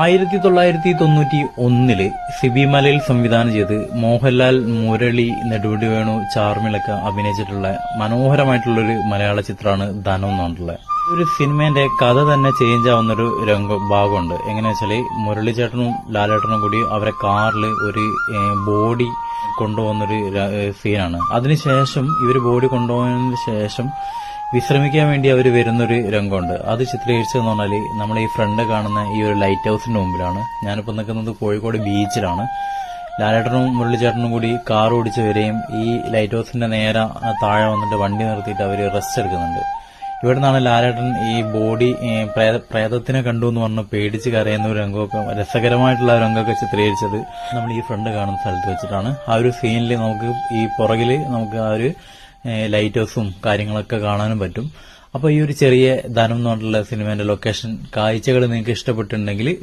ആയിരത്തി തൊള്ളായിരത്തി തൊണ്ണൂറ്റി ഒന്നിൽ സിബിമലയിൽ സംവിധാനം ചെയ്ത് മോഹൻലാൽ മുരളി നെടുവടി വേണു ചാർമിളൊക്കെ അഭിനയിച്ചിട്ടുള്ള മനോഹരമായിട്ടുള്ളൊരു മലയാള ചിത്രമാണ് ധനം എന്നുള്ളത് ഒരു സിനിമേന്റെ കഥ തന്നെ ചേഞ്ച് ആവുന്നൊരു രംഗ ഭാഗമുണ്ട്. എങ്ങനെയാ വെച്ചാൽ മുരളി ചേട്ടനും ലാലേട്ടനും കൂടി അവരെ കാറിൽ ഒരു ബോഡി കൊണ്ടുപോകുന്നൊരു സീനാണ്. അതിനുശേഷം ഇവർ ബോഡി കൊണ്ടുപോയതിനു ശേഷം വിശ്രമിക്കാൻ വേണ്ടി അവർ വരുന്നൊരു രംഗമുണ്ട്. അത് ചിത്രീകരിച്ചതെന്ന് പറഞ്ഞാൽ നമ്മൾ ഈ ഫ്രണ്ട് കാണുന്ന ഈ ഒരു ലൈറ്റ് ഹൗസിന്റെ മുമ്പിലാണ്. ഞാനിപ്പോൾ നിൽക്കുന്നത് കോഴിക്കോട് ബീച്ചിലാണ്. ലാലേട്ടനും മുരളിച്ചേട്ടനും കൂടി കാർ ഓടിച്ച് വരികയും ഈ ലൈറ്റ് ഹൗസിന്റെ നേരെ താഴെ വന്നിട്ട് വണ്ടി നിർത്തിയിട്ട് അവർ റെസ്റ്റ് എടുക്കുന്നുണ്ട്. ഇവിടെ നിന്നാണ് ലാലേട്ടൻ ഈ ബോഡി പ്രേതത്തിനെ കണ്ടു എന്ന് പറഞ്ഞ് പേടിച്ച് കരയുന്ന ഒരു രംഗമൊക്കെ രസകരമായിട്ടുള്ള രംഗമൊക്കെ ചിത്രീകരിച്ചത് നമ്മൾ ഈ ഫ്രണ്ട് കാണുന്ന സ്ഥലത്ത് വെച്ചിട്ടാണ്. ആ ഒരു സീനിൽ നമുക്ക് ഈ പുറകിൽ നമുക്ക് ആ ഒരു ലൈറ്റ് ഹൗസും കാര്യങ്ങളൊക്കെ കാണാനും പറ്റും. അപ്പൊ ഈ ഒരു ചെറിയ ധനം എന്ന് പറഞ്ഞിട്ടുള്ള സിനിമേന്റെ ലൊക്കേഷൻ കാഴ്ചകൾ നിങ്ങൾക്ക് ഇഷ്ടപ്പെട്ടിട്ടുണ്ടെങ്കിൽ